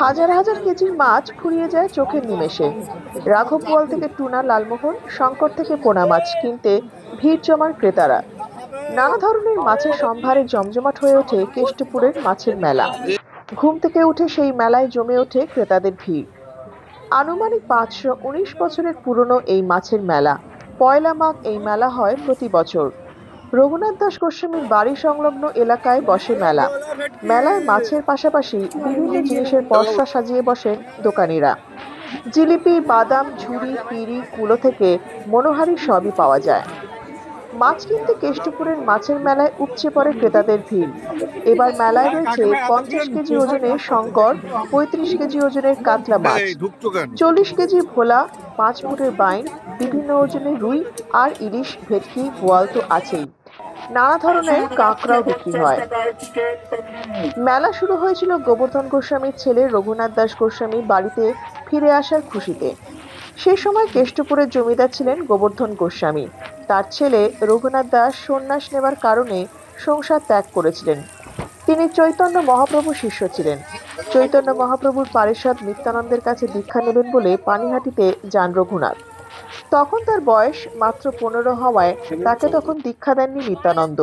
হাজার হাজার কেজির মাছ ফুরিয়ে যায় চোখের নিমেষে। রাঘব বোয়াল থেকে টুনা লালমোহন, শঙ্কর থেকে পোনা মাছ কিনতে ভিড় জমান ক্রেতারা। নানা ধরনের মাছের সম্ভারে জমজমাট হয়ে ওঠে কেষ্টপুরের মাছের মেলা। ঘুম থেকে উঠে সেই মেলায় জমে ওঠে ক্রেতাদের ভিড়। আনুমানিক পাঁচশো উনিশ বছরের পুরনো এই মাছের মেলা। পয়লা মাঘ এই মেলা হয় প্রতি বছর। রঘুনাথ দাস গোস্বামীর বাড়ি সংলগ্ন এলাকায় বসে মেলা। মেলায় মাছের পাশাপাশি বিভিন্ন জিনিসের পসরা সাজিয়ে বসেন দোকানিরা। জিলিপি বাদাম ঝুড়ি পিড়ি কুলো থেকে মনোহারি সবই পাওয়া যায়। মাছ কিনতে কেষ্টপুরের মাছের মেলায় উপচে পড়ে ক্রেতাদের ভিড়। এবার মেলায় রয়েছে পঞ্চাশ কেজি ওজনের শঙ্কর পঁয়ত্রিশ কেজি ওজনের কাতলা মাছ চল্লিশ কেজি ভোলা পাঁচ ফুটের বাইন বিভিন্ন ওজনের রুই আর ইলিশ ভেটকি বোয়াল তো আছেই। নানা ধরনের কাঁকড়াও বিক্রি হয়। মেলা শুরু হয়েছিল গোবর্ধন গোস্বামীর ছেলে রঘুনাথ দাস গোস্বামী বাড়িতে ফিরে আসার খুশিতে। সেই সময় কেষ্টপুরের জমিদার ছিলেন গোবর্ধন গোস্বামী। তার ছেলে রঘুনাথ দাস সন্ন্যাস নেবার কারণে সংসার ত্যাগ করেছিলেন। তিনি চৈতন্য মহাপ্রভু শিষ্য ছিলেন। চৈতন্য মহাপ্রভুর পারিষদ নিত্যানন্দের কাছে দীক্ষা নেবেন বলে পানিহাটিতে যান রঘুনাথ। তখন তার বয়স মাত্র পনেরো হওয়ায় তাকে তখন দীক্ষা দেননি নিত্যানন্দ।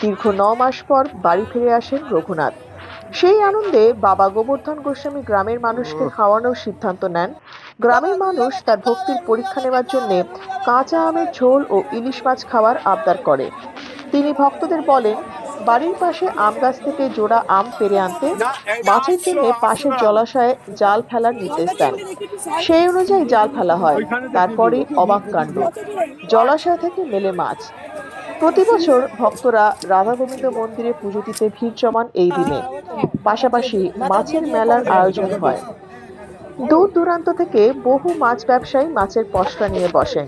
দীর্ঘ ন মাস পর বাড়ি ফিরে আসেন রঘুনাথ। সেই আনন্দে বাবা গোবর্ধন গোস্বামী গ্রামের মানুষকে খাওয়ানোর সিদ্ধান্ত নেন। গ্রামের মানুষ তার ভক্তির পরীক্ষা নেওয়ার জন্য কাঁচা আমের ঝোল ও ইলিশ মাছ খাওয়ার আবদার করে। তিনি ভক্তদের বলেন বাড়ির পাশে আম গাছ থেকে জোড়া আম পেরে আনতে মাছের জন্য পাশের জলাশয়ে জাল ফেলার নির্দেশ দেন। সেই অনুযায়ী জাল ফেলা হয় তারপরে অবাক কাণ্ড। জলাশয় থেকে মেলে মাছ। প্রতি বছর ভক্তরা রাধা গোবিন্দ মন্দিরে পুজো দিতে ভিড় জমান এই দিনে। পাশাপাশি মাছের মেলার আয়োজন হয়। দূর দূরান্ত থেকে বহু মাছ ব্যবসায়ী মাছের পসরা নিয়ে বসেন।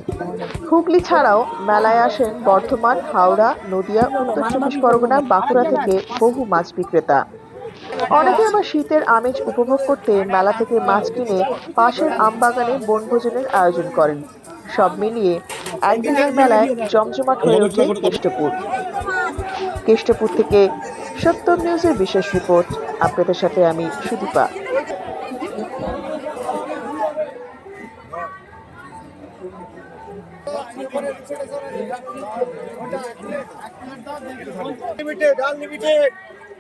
হুগলি ছাড়াও মেলায় আসেন বর্ধমান, হাওড়া, নদিয়া, উত্তর চব্বিশ পরগনা, বাঁকুড়া থেকে বহু মাছ বিক্রেতা। অনেকে আবার শীতের আমেজ উপভোগ করতে মেলা থেকে মাছ কিনে পাশের আমবাগানে বনভোজনের আয়োজন করেন। সব মিলিয়ে একদিনের মেলায় জমজমাট হয়ে ওঠে কেষ্টপুর। কেষ্টপুর থেকে সত্যম নিউজের বিশেষ রিপোর্ট। আপনাদের সাথে আমি সুদীপা।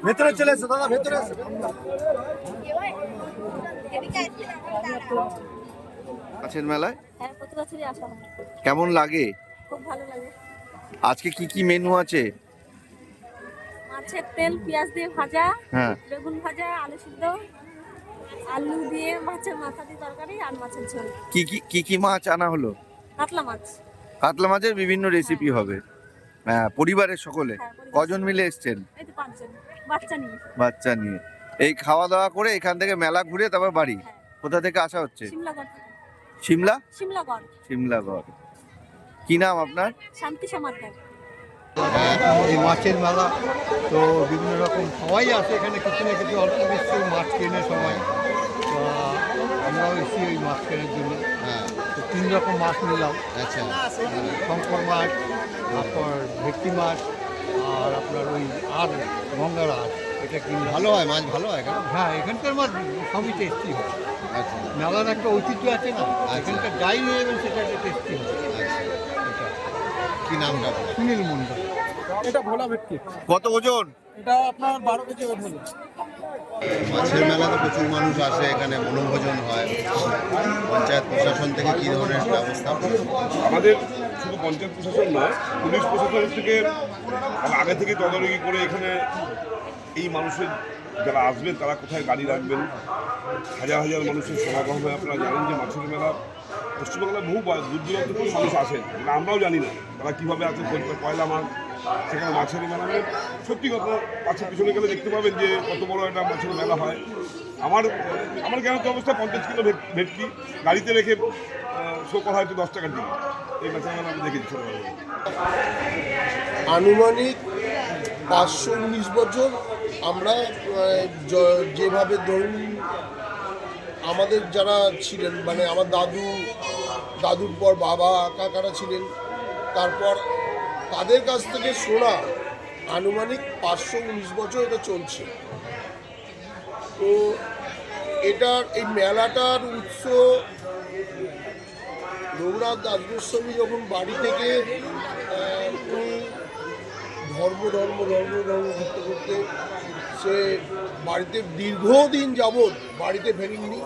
ভেতরে চলে এসো দাদা ভেতরে এসো। মাছের মেলায়? হ্যাঁ প্রতি বছরই আসা কেমন লাগে? খুব ভালো লাগে। আজকে কি কি মেনু আছে? মাছের তেল পেঁয়াজ দিয়ে ভাজা হ্যাঁ। বেগুন ভাজা আলু সিদ্ধ আলু দিয়ে মাছের মাথা দিয়ে তরকারি আর মাছের ঝোল। কি কি কি কি মাছ আনা হলো? কাতলা মাছ। কাতলা মাছের বিভিন্ন রেসিপি হবে। হ্যাঁ পরিবারের সকলে। হ্যাঁ, কজন মিলে এসছেন? বাচ্চা নিয়ে। বাচ্চা নিয়ে। এই খাওয়া দাওয়া করে এখান থেকে মেলা ঘুরে তারপর বাড়ি? হ্যাঁ। কোথা থেকে আসা হচ্ছে? সিমলাগড় সিমলাগড় কি নাম আপনার? শান্তি সমাধান এই মাছের মেলা তো বিভিন্ন রকম সবাই আসে এখানে কিছু না কিছু অল্প কিছু মাছ কেনে সবাই। আমরাও এসি ওই মাছ কেনার জন্য তো তিন রকম মাছ নিলাম। আচ্ছা। শঙ্কর মাছ তারপর ভেটকি মাছ আর আপনার ওই আর গঙ্গার আর এটা কিনলাম। ভালো হয় মাছ ভালো হয় কেন? হ্যাঁ এখানকার মাছ সবই টেস্টি হয়। আচ্ছা। মেলার একটা ঐতিহ্য আছে না? এখানকার যাই নিয়ে যাবেন সেটা একটা টেস্টি হয়। আচ্ছা। এটা কি নামটা? সুনীল মন্ডল এটা ভোলা ভেটকি। কত ওজন? এটা আপনার বারো কেজি ওজন। মাছের মেলাতে প্রচুর মানুষ আসে, এখানে বনভোজন হয়। পঞ্চায়েত প্রশাসন থেকে কি ধরনের ব্যবস্থা? আমাদের শুধু পঞ্চায়েত প্রশাসন নয়, পুলিশ প্রশাসন থেকে আগে থেকে তদারকি করে এখানে এই মানুষের যারা আসবেন, তারা কোথায় গাড়ি রাখবেন? হাজার হাজার মানুষের সমাগম হয়। আপনারা জানেন যে মাছের মেলা পশ্চিমবাংলায় বহু দূর দূরান্ত মানুষ আসেন যেটা আমরাও জানি না তারা কীভাবে কোন- পয়লা মাছ সেখানে মাছের মেলা সত্যি কথা, মাছের পিছনে গেলে দেখতে পাবেন যে কত বড় একটা মাছের মেলা হয়। আমার আমার তো অবস্থা পঞ্চাশ কিলো ভেট- ভেটকি। গাড়িতে রেখে শো করা হয়তো দশ টাকার দিকে এই মাছের মেলা আমি দেখেছি ছোটোবেলায়। আনুমানিক পাঁচশো উনিশ বছর আমরা যেভাবে ধরুন আমাদের যারা ছিলেন মানে আমার দাদু, দাদুর পর বাবা, কাকারা ছিলেন, তারপর তাদের কাছ থেকে শোনা আনুমানিক পাঁচশো উনিশ বছর এটা চলছে। তো এটার এই মেলাটার উৎস রঘুনাথ দাস গোস্বামী যখন বাড়ি থেকে উনি ধর্ম ধর্ম ধর্ম ধর্ম করতে করতে সে বাড়িতে দীর্ঘদিন যাবৎ বাড়িতে ফেরেননি।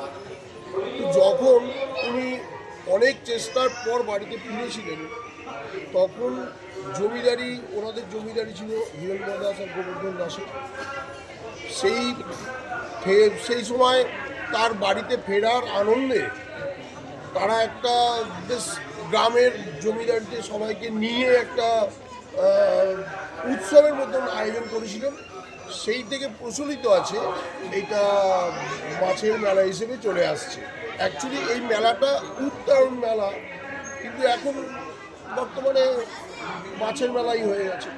যখন উনি অনেক চেষ্টার পর বাড়িতে ফিরেছিলেন তখন জমিদারি, ওনাদের জমিদারি ছিল হিরণ দাস আর গোবর্ধন দাসের। সেই সেই সময় তার বাড়িতে ফেরার আনন্দে তারা একটা বেশ গ্রামের জমিদারকে সবাইকে নিয়ে একটা উৎসবের মতন আয়োজন করেছিলেন। সেই থেকে প্রচলিত আছে এইটা মাছের মেলা হিসেবে চলে আসছে। অ্যাকচুয়ালি এই মেলাটা উত্তরণ মেলা, কিন্তু এখন বর্তমানে মাছের মেলাই হয়ে গেছে।